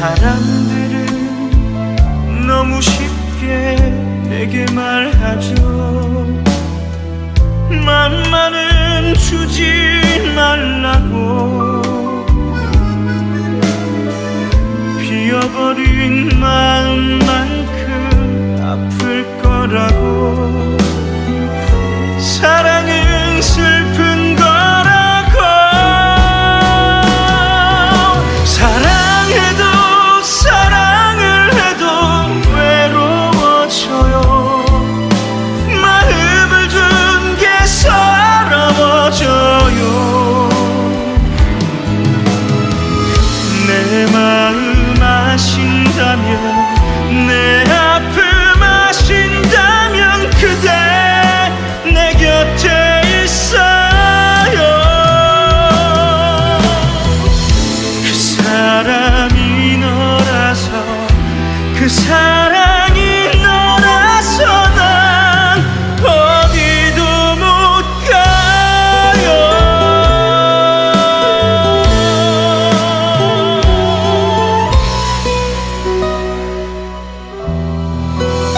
사람들은 너무 쉽게 내게 말하죠. 맘만은 주지 말라고. 비어버린 마음만큼 아플 거라고 그 사람